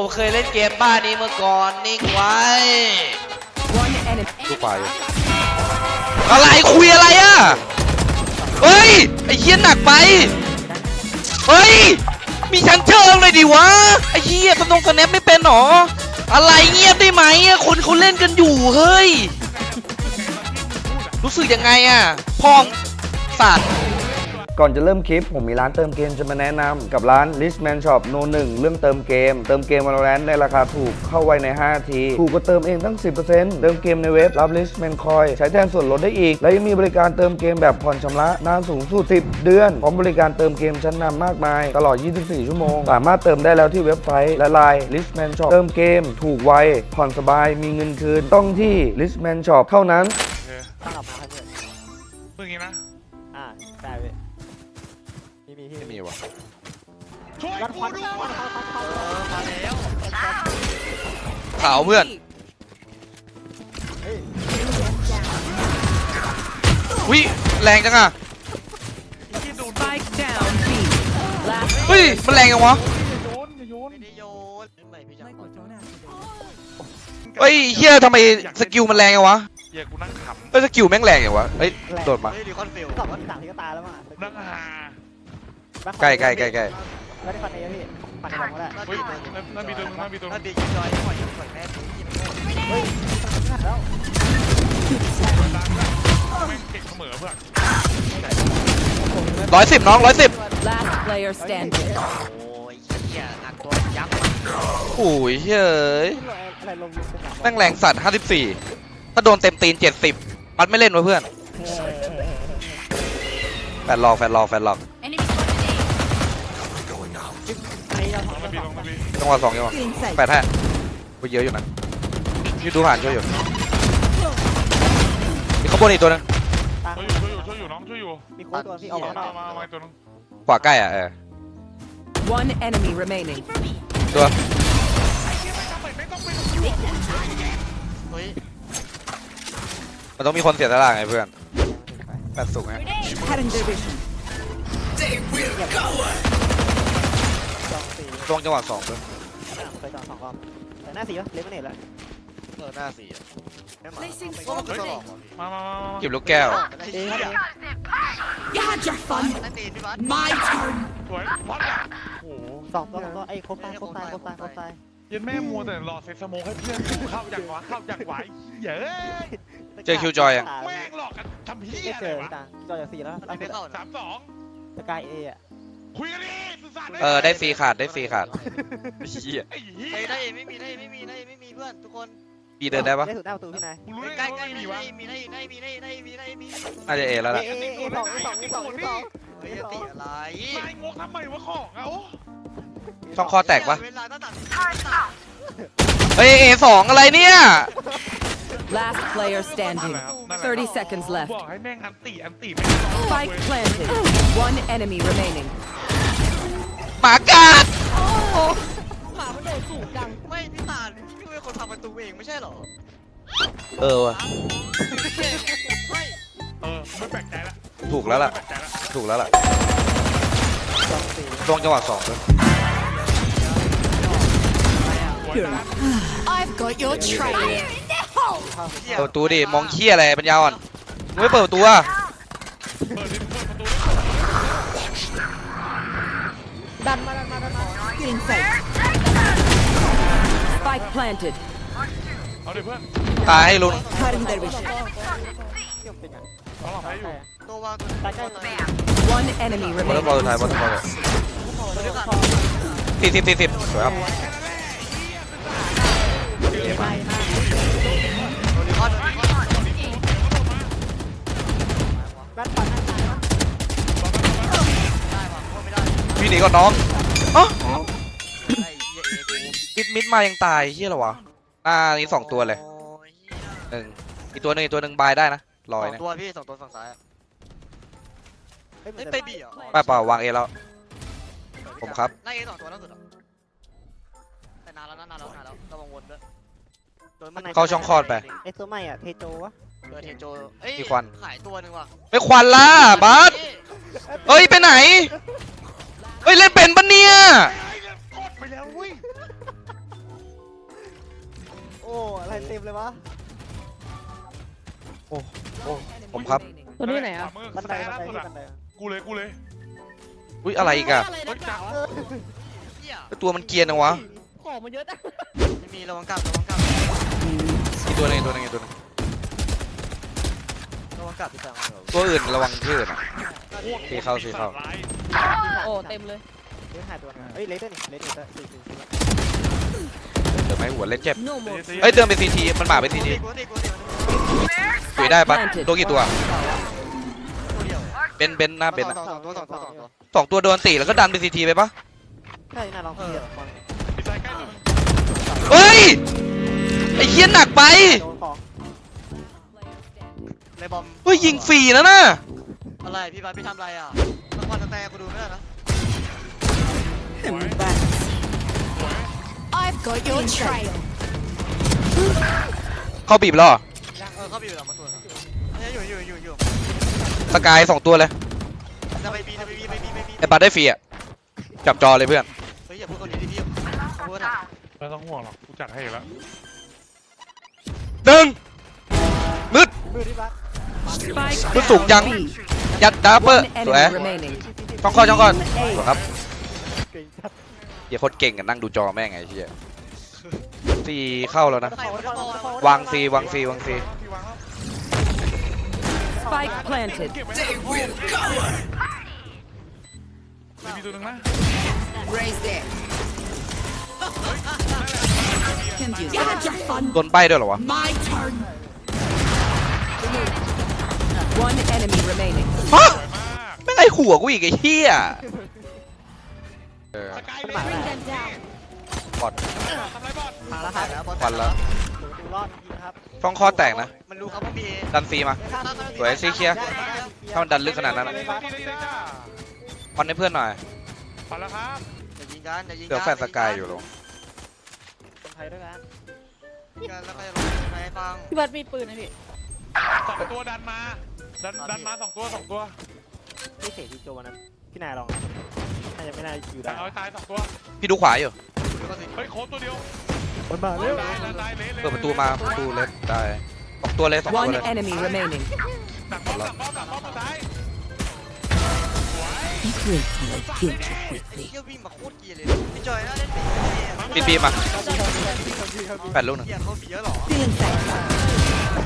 ผมเคยเล่นเกมบ้านนี้มาก่อนนิ่งไว้ One enemy. ลูกปลายอยู่อะไรคุยอะไรอะ เฮ้ย ไอ้เหี้ยหนักไป เฮ้ย มีชั้นเชิงเลยดิวะ ไอ้เหี้ยสนงสแนปไม่เป็นหรอ อะไรเงียบได้ไหมอะคนเขาเล่นกันอยู่เฮ้ย รู้สึกยังไงอะพองสัตว์ ก่อนจะเริ่มคลิป ผมมีร้านเติมเกมจะมาแนะนำกับร้าน Richman Shop No 1เรื่องเติมเกม เติมเกม Valorant ในราคาถูกเข้าไวใน 5 ที ถูกกว่าเติมเองตั้ง 10%เติมเกมในเว็บรับ Richman Coin ใช้แทนส่วนลดได้อีก และยังมีบริการเติมเกมแบบผ่อนชำระนานสูงสุด 10 เดือน พร้อมบริการเติมเกมชั้นนำมากมาย ตลอด 24 ชั่วโมง สามารถเติมได้แล้วที่เว็บไซต์และ Line Richman Shop เติมเกม ถูกไวผ่อนสบายมีเงินคืนต้องที่ Richman Shop เท่านั้นโอเคตั้งออกมาครับเพื่อนมึงอย่างงี้นะ วะช่วยรัดกูควันด้ควันวยควันควันควันมาแล้วขาวเพื่อนวิแรงจังอะ Spike down B. Last เฮ้ยมันแรงยังวะโยนอย่าโยนเฮ้ยเฮียทำไมสกิลมันแรงยังวะเหี้ยกูนั่งขำเฮ้ยสกิลแม่งแรงอย่างวะเฮ้ยโดดมาสองวันสามทีก็ตายแล้วมั้งนั่งหา ใกล้ใกล้ใกล้ใกล้แล้วได้ฟันในยังพี่ฟันในลงก็ได้เฮ้ยนั่นนั่นมีตัวนึงนั่นมีตัวนึงเฮ้ยฟันแล้วแม่งเก่งเสมอเพื่อนร้อยสิบน้องร้อยสิบ last player standing. โอ้ยเฮ้ยอะไรลงยุงเป็นหนังแม่งแรงสัตว์ห้าสิบสี่ถ้าโดนเต็มตีนเจ็ดสิบปัดไม่เล่นวะเพื่อนแฟนหลอกแฟนหลอกแฟนหลอก ราสองนั่นมีสตอรงงนั้นมีจังหวะสองจังหวะแปดแท้กูเยอะอยู่นะพี่ดูผ่านช่วยอยู่มีข้างบนอีกตัวนึงช่วยอยู่ช่วยอยู่ช่วยอยู่น้องช่วยอยู่มีโค้ดตัวพี่ออกเอามามามามาตัวนึงขวาใกล้อะเออ One enemy remaining. ตัวไม่ต้องไปมันต้องมีคนเสียสละไงเพื่อนแปดสูงไง Cutting their vision. องสี่ช่วงจังหวะสองด้วยเคยสองสองรอบแต่หน้าสี่วะเล็กไม่เห็นแล้วมามามามาเก็บลูกแก้ว เอ๊ะครับ You had your fun. My turn. สวยวัดอะโอ้โหสองตัวสองตัวไอ้ครบตายครบตายครบตายครบตายยันแม่มัวแต่รอเซ็ตสโมกให้เพื่อนกูเข้าอย่างวะเข้าอย่างไหวเย้ยเจอคิวจอยยังแม่งหลอกกันทำเฮียไม่อะเจไรอวะต่างจอยจากสี่แล้วล่าสุดสามสองสกายเออะคุยกันดิสุสาน เออได้ฟรีขาดได้ฟรีขาดเหี้ยไอ้เหี้ยได้ได้ไม่มีได้ไม่มีได้ไม่มีเพื่อนทุกคนบีเดินได้ปะได้สุดหน้าประตูพี่นายมึงรู้ได้ใกไงล้ว่าใกล้ไม่ได้มีวะได้มีได้ได้มีได้มีได้มีน่าจะเอแล้วล่ะเอเอเอสองสองสองสองสองเฮ้ยติอะไรนายงกทำไมวะของเอาช่องคอแตกปะเวลาตั้งแต่เฮ้ยเอสองอะไรเนี่ย Last player standing. 30 seconds left. บอกให้แม่งอันติอันติ Spike planted. One enemy remaining. หมากัดไม่พี่ตาลพี่เป็นคนทำประตูเองไม่ใช่หรอเออว่ะไม่เออไม่แปลกใจละถูกแล้วล่ะไม่แปลกใจละถูกแล้วล่ะสองสี่ช่วงจังหวะสองด้วยสวยนะ I've got your trail. เปิดประตูดิ มองเขี้ยอะไรปัญญาอ่อนมึงไม่เปิดประตูอะ ดันมาดันมาดันมา Getting sight. Spike planted. เอาดิเพื่อนตายให้ลุง Cutting their vision. เกี่ยวเป็นอะเอาหลอกให้อยู่ตัววางตัวตายใกล้ตัว One enemy บอลบอล remaining. สุดท้ายบอลสุดท้ายตัวด้วยกันสี่สิบสี่สิบสวยครับตัว ไม่ได้พี่หนีก่อนน้องอ๋อไอ้เหี้ยเอกูมิดมิดมายังตายเฮียเหรอวะอ่านี่สองตัวเลยโอ้ยหนึ่งอีกตัวหนึ่งอีกตัวหนึ่งบายได้นะลอยสองนะตัวพี่สองตัวฝั่งซ้ายเฮ้ยเฮ้ยมันไปจะบีเหรอไม่เปล่าวางเอแล้ว ผมครับ ไล่เอสองตัวล่าสุดเหรอแต่นานแล้วนะนานแล้วนานแล้วระวังวนด้วยโดนมันเข้าช่องคลอดไป ไอ้ตัวใหม่อะเทโจวะเออเทโจเอ้ยมีควัน ขายตัวหนึ่งว่ะไปควันล่ะบาสเอ้ยไปไหนเเฮ้ยเล่นเป็นปะเนี่ย กดไปแล้วเว้ยโอ้อะไรเต็มเลยวะ โอ้โอ้ผมครับ ตัวนี้ไหนอะบันไดบันไดกูเลยกูเลยอุ้ยอะไรอีกอะตัวมันเกียร์นะวะของมันเยอะจังไม่มีระวังกลับระวังกลับตัวหนึงตัวหนึงตัวหนึง กลับพี่ตังค์ตัวอื่นระวังที่อื่นอะสีเข้าสีเข้าร้ายโอ้เต็มเลยเล่นหายตัวนึงเอ้ยเลเตอร์นี่เลเตอร์สี่สี่สี่เดี๋ยวไม่หัวเล่นเจ็บ no more เอ้ยเดินไปซีทีมันหมาไปซีทีกูตีกูตีคุยได้ปะตัวกี่ตัวตัวเดียวเบนเบนหน้าเบนอะสองสองตัวสองตัวสองตัวสองตัวโดนตีแล้วก็ดันไปซีทีไปปะใช่น่าลองเพียร์บอลพี่ชายใกล้ตัวนึงเฮ้ยไอ้เหี้ยหนักไปโดนของในบอมเฮ้ ยยิงฟรีแล้วนะอะไรพี่บัสพี่ทำอะไรอะรางวัลสแตนกูดูไม่ได้นะสวย I've got your trail. เข้าบีบแล้วเหรอเออเข้าไปอยู่หลังมาตัวอันนี้อยู่อยู่อยู่อยู่สกายสองตัวเลยจะไปบีจะไปบีไปบีไปบีไอ้ปัดได้ฟรีอะจับจอเลยเพื่อนเฮ้ยอย่าพูดคนนี้ดิพี่พูดนะไม่ต้องห่วงหรอกกูจัดให้อยู่แล้วหนึ่งมืดมือที่บัส Spike มืดสูงจัง B ยัดดับเบิล One สวย enemy remaining ช่องคอช่องคอสวยครับเก่งจัดเหี้ยโคตรเก่งกันนั่งดูจอแม่งไงไอ้เหี้ยสี่เข้าแล้วนะใครวะจะบอลวางซีวางซีวางซีพี่วางแล้ว Spike planted เก็บไว้ให้มีตัวหนึงนะ Raise there. You had your fun. โดนใบด้วยเหรอวะ My turn. One enemy remaining ฮะสวยมากไม่งไอหัวกูอีกไอ้เหี้ยเออสกายเลย Bring them down. บอดทำไรบอลมาแล้วครับแล้วบอลฟันแล้วดูดูรอดจริงครับช่องคอแตกนะ มันรู้ครับว่ามีดันซีมา สวยซีเคลียร์ ถ้ามันดันลึกขนาดนั้นได้อะได้ได้ได้จ้าคอนให้เพื่อนหน่อยพอแล้วครับอย่ายิงกันอย่ายิงเดี๋ยวแฟนสกายอยู่ลงคนไทยด้วยกันกันแล้วก็จะลงไปให้ฟังพี่บัตมีปืนนะพี่ สองตัวดันมา ดันดันมาสองตัวสองตัวไม่เสียที่โจวันนั้นพี่นายลองน่าจะไม่น่าอยู่แต่ได้เอาให้ตายสองตัว พี่ดูขวาอยู่ดูก็สิเฮ้ยโค้ดตัวเดียวมันมาเร็วตายตายเละเลยเปิดประตูมาประตูเล็กได้สองตัวเลยสองตัว one เลย enemy remaining หนักป้อมหนักป้อมหนักป้อมสุดท้าย Be grateful I killed you ไอ้ quickly. เหี้ยวิ่งมาโคตรเกลียร์เลยพี่จอยน่าเล่นปีปีนปีนมาแปดลูกหนึ่งเกลียร์เขาปีเยอะหรอ Feeling safe.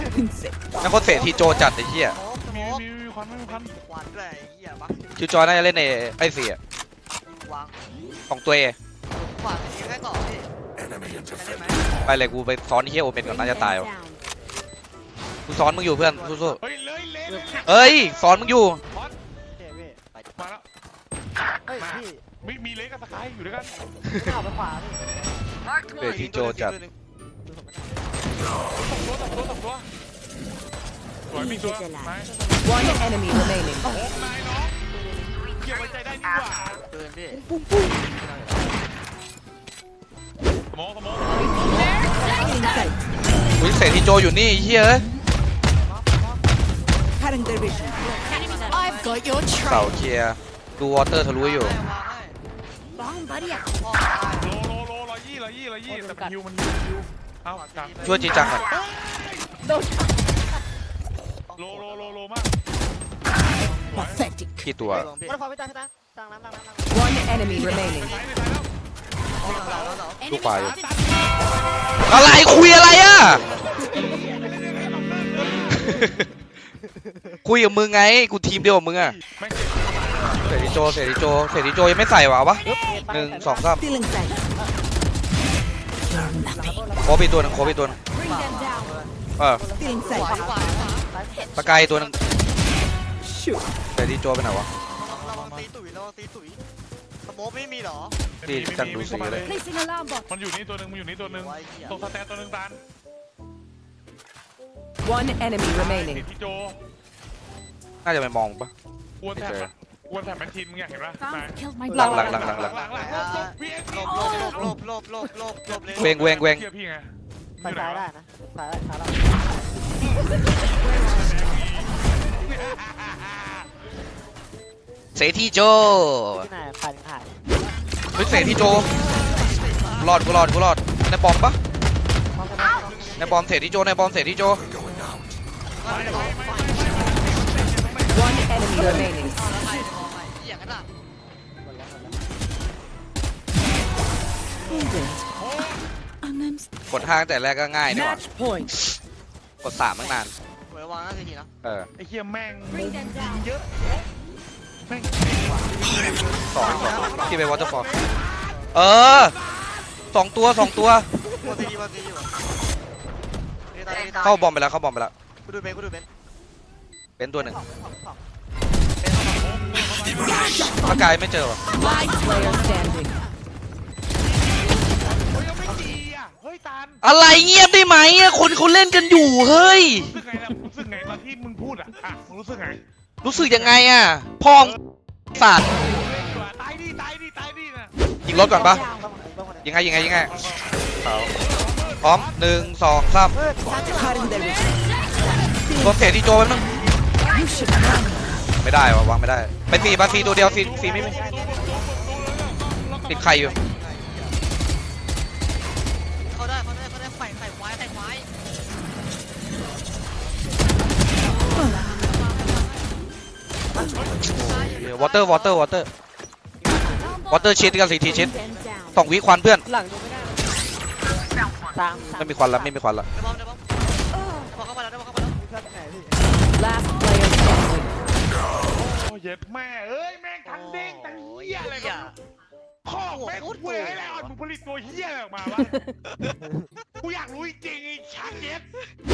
นั่นโคตรเสถีโจจัดไอ้เหี้ยโอ้สมีมีมีควันไม่มีควันควันด้วยไอ้เหี้ยบักชิวจอยน่าจะเล่นในไอ้เสี่อะวางของตัวเอขวานยิงให้ต่อพี่ได้ไหมไปเลยกูไปซ้อนไอ้เหี้ยโอเมนก่อนน่าจะตายว่ะกูซ้อนมึงอยู่เพื่อนสู้เฮ้ยเลยเละเลยๆเอ้ยซ้อนมึงอยู่พอดเท่พี่มาแล้วเฮ้ยพี่มีมีเล็กกับสกายอยู่ด้วยกันไม่เอาไปขวาพี่เสถีโจจัด ไม่ได้สองตัวสองตัวสองตัวสวยมีตัวไหน one enemy remaining โอ้นายน้องเกี่ยวไว้ใจได้นี่หว่าเดินพี่สมองสมอง Feeling safe. อุ้ยเสถีโจอยู่นี่ไอ้เหี้ยเอ้ย Cutting their vision. I've got your เสา trail. เคลียร์ดูวอเตอร์ทะลุอยู่ Bomb buddy out. โลโลโลร้อยยี่ร้อยยี่ร้อยยี่แต่มันฮิวมันฮิวมันฮิว เอ้าจังช่วยจีจังหน่อยโลโลโลโลมาก Pathetic. กี่ตัวมันพอพี่ตาพี่ตาตังน้ำตังน้ำตัง one enemy remaining ตายเลยตายแล้วดูขวาอยู่อะไรคุยอะไรอะ คุยกับมึงไง กูทีมเดียวกับมึงอะแม่งเสรีโจเสรีโจเสรีโจยังไม่ใส่หวะวะหนึ่งสองสาม Feeling safe. You're nothing. โคบอีกตัวหนึงโคบอีกตัวหนึง Bring them down. เออ Feeling ขวา safe. ขวาขวาสกายตัวหนึง Shoot. เสรีโจไปไหนวะระวังตีตุ๋ยระวังตีตุ๋ยสโมกไม่มีหรอดีจังดูสีเลย Placing alarm bot. มันอยู่นี่ตัวหนึ่งมันอยู่นี่ตัวหนึ่งไว้เหี้ยตรงสแตนตัวหนึ่งตาน one enemy เห็น remaining ที่โจน่าจะไปมองปะกวนแถบอะ กวนแถบแมนทินมึงอยากเห็นปะไหน Found killed my หลังหลัง brother. หลังหลังหลังหลังหลังวีเอ็นหลบหลบหลบหลบหลบหลบหลบเลยเวงเวงเวงเชื่อพี่ไงไปซ้ายได้นะซ้ายได้ซ้ายได้เสรีโจพี่นายผ่านถ่ายเฮ้ยเสรีโจรอดกูรอดกูรอดในปอมปะมองกันนะในบอมเสร็จที่โจในบอมเสร็จที่โจ One enemy remaining. กดห้าตั้งแต่แรกก็ง่ายนี่หว่า Match point. กดสามตั้งนาน เว้ยวางหน้าทีทีนะเออไอ้เหี้ยแม่ง Bring them down. เยอะแม่งสองสองที่ไปวอเตอร์ฟอลเออสองตัวสองตัวบอลทีทีบอลทีทีนี่ตายนี่ตายเข้าบอมไปแล้วเข้าบอมไปแล้ว กูดูเบนกูดูเบนเป็นตัวหนึ่งสองสองสองเบน สองถ้ากายไม่เจอวะ Last player standing. โอ้ยยังไม่ดีอะ เฮ้ยตาลอะไรเงียบได้ไหมอะคนเขาเล่นกันอยู่เฮ้ย รู้สึกไงล่ะรู้สึกไงตอนที่มึงพูดอะอะมึงรู้สึกไงรู้สึกยังไงอะพ่องสาดเล่นอยู่อะตายดิตายดิตายดินะยิงรถก่อนปะต้องคนต้องคนยิงไงยิงไงยิงไงพร้อมหนึ่งสองสาม Cutting their vision. ตัวเสียที่โจแป๊บนึง ไม่ได้วะวางไม่ได้ ไปสี่บาซีตัวเดียวซีซีไม่มีติดใครอยู่เขาได้เขาได้เขาได้ไข่ไข่ไว้ไข่ไว้วอเตอร์วอเตอร์วอเตอร์วอเตอร์ชิดกับสีทีชิดสองวิควันเพื่อนหลังดูไม่ได้ตามไม่มีควันแล้วไม่มีควันแล้ว Last เย็ดแม่เอ้ยแม่งทั้งเด้งทั้งเหี้ยอะไรกันพ่อแม่งเว้ยอะไรอ่อนมึงผลิตตัวเหี้ยอะไรออกมาวะกูอยากรู้จริงๆไอ้ชักเย็ด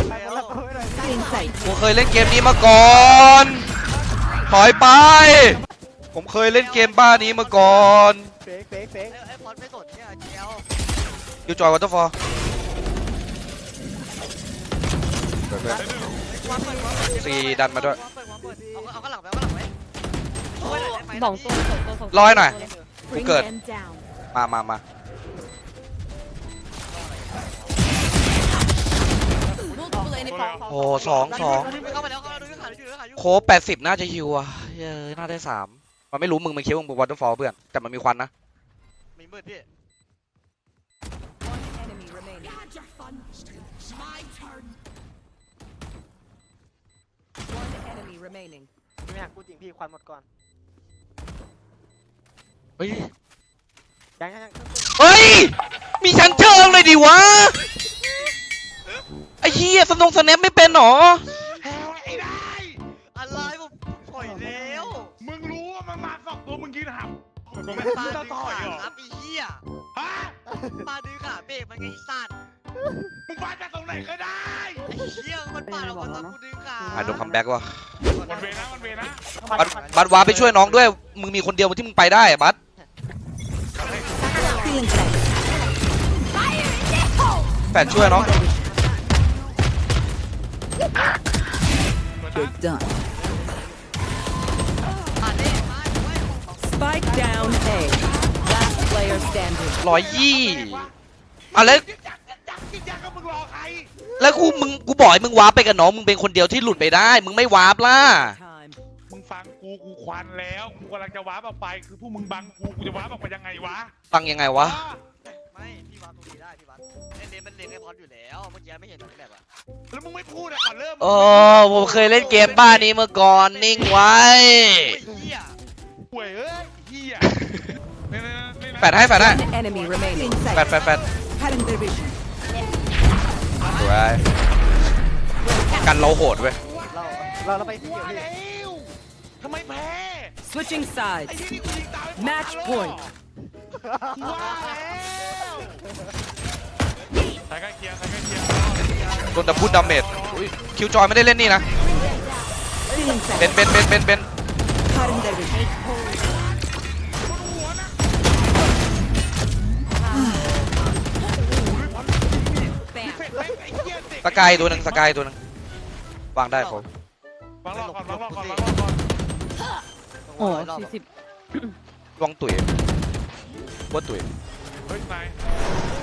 ไปคนละตัวเลย Inside. ผมเคยเล่นเกมนี้มาก่อน ถอยไป ผมเคยเล่นเกมบ้านี้มาก่อนเฟกเฟกเฟกไอ้ไอ้พอดไม่สนเนี่ยเจียวยูจอยวอเตอร์ฟอลวางเปิดวางเปิดสี่ดันมาด้วย สองตัวสองตัวสองตัวร้อยหน่อย Bring Good. them down. มามามา Multiple enemy fall. โอ้สองสองเข้าไปแล้วเข้าไปแล้วดูเรื่องขายดูเรื่องขายอยู่โคแปดสิบน่าจะฮิวอะเย้ยน่าได้สามมันไม่รู้มึงมันคิดว่ามึงวอเตอร์ฟอลเพื่อนแต่มันมีควันนะมีมืดพี่ One enemy remaining. One enemy remaining. ไม่หักกูจริงพี่ควันหมดก่อน เฮ้ยยังยังยังเฮ้ย มีชั้นเชิงเลยดิวะ ไอ้เหี้ยสนงสแนปไม่เป็นหรอแฮวไอ้ได้ อะไรผมปล่อยแล้วมึงรู้ว่ามันมาสองตัวมึงยืนหับมึงมันไม่ปลาจะดึงต่อยขาเหรอครับไอ้เหี้ยฮะปลาดึงขาเบรกมันไงไอ้สัตว์มึงมาจากตรงไหนก็ได้ไอ้เหี้ยมันปาดออกมาตอนกูดึงขาอะโดนคัมแบ็กว่ะมันเวนะมันเวนะบัตบัตวาไปช่วยน้องด้วย มึงมีคนเดียวที่มึงไปได้อะบัต Feeling sight. แฟนช่วยน้อง You're done. ปาดเด้มาด้วย Spike down A. Last player standing. ร้อยยี่อะแล้วจิ๊กจักจิ๊กจักจิ๊กจักก็มึงรอใครแล้วกูมึงกูบอกให้มึงวาร์ปไปกับน้องมึงเป็นคนเดียวที่หลุดไปได้ มึงไม่วาร์ปล่ะ Time. มึงฟังกูกูควันแล้วกูกำลังจะว้าบออกไปคือพวกมึงบังกูกูจะว้าบออกไปยังไงวะฟังยังไงวะ ไม่พี่วัดตรงนี้ได้พี่วัดเล่นเล่นมันเล่นไอ้พอดอยู่แล้วเมื่อกี้ไม่เห็นหรอกแบบอะแล้วมึงไม่พูดอะก่อนเริ่มโอ้ผมเคยเล่นเกมบ้านี้มาก่อนนิ่งไว้ ไอ้เหี้ยป่วยเอ้ยเฮียนี่นะนี่นะแฟดให้แฟดให้ One enemy remaining. แฟดแฟดแฟด Cutting their vision. สวยกันเราโหดเว้ยเราเราเราไปที่ว่าเกี่ยวพี่แล้ว ทำไมแพ้ Switching ไอ้ sides. ที่นี่กูยิงตายไป Match แล้ว point ว่าแล้วใส่ใกล้เคียงใส่ใกล้เคียงโดนดับพูดดาเมจอุ๊ยคิวจอยไม่ได้เล่นนี่นะ Feeling เบ sight. นเบนเบนเบนเบน Cutting their vision. เสร็จไหมไอ้เหี้ยเด็กสกายตัวหนึ่งสกายตัวหนึ่งวางได้ผมวางรอบก่อนวางรอบก่อนวางรอบก่อน โอ้สี่สิบลองตุ๋ยวัวตุ๋ยเฮ้ยนาย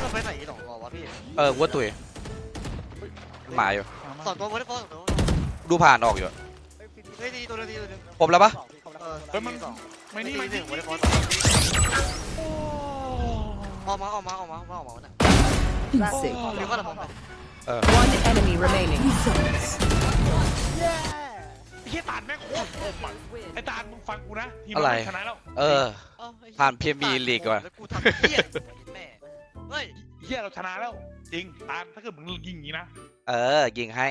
ก็ไปใส่อีสองตัววะพี่เออวัวตุ๋ยหมาอยู่สองตัววอลเลย์บอลสองตัวดูผ่านออกอยู่เฮ้ยดีตัวนึงดีตัวนึงครบแล้วปะเออเฮ้ยมันสองไม่นี่หไม่นึ่นี่งวอลเลย์บอลออกมาออกมาออกมาออกมาออกมาเนี่ย Insane. เดี๋ยวก็ละผมไปเออ One enemy remaining. ไอ้เหี้ยตานแม่งโคตรคมอะไอ้ตานมึงฟังกูนะทีมอะไร เราชนะแล้วเออ เอ้าไอ้ผ่าน Premier League ก่อน แล้วกูทำเหี้ยอะไรวะแม่เฮ้ย เหี้ยเราชนะแล้ว จริงตานถ้าเกิดมึงยิงอย่างนี้นะ เออ ยิงให้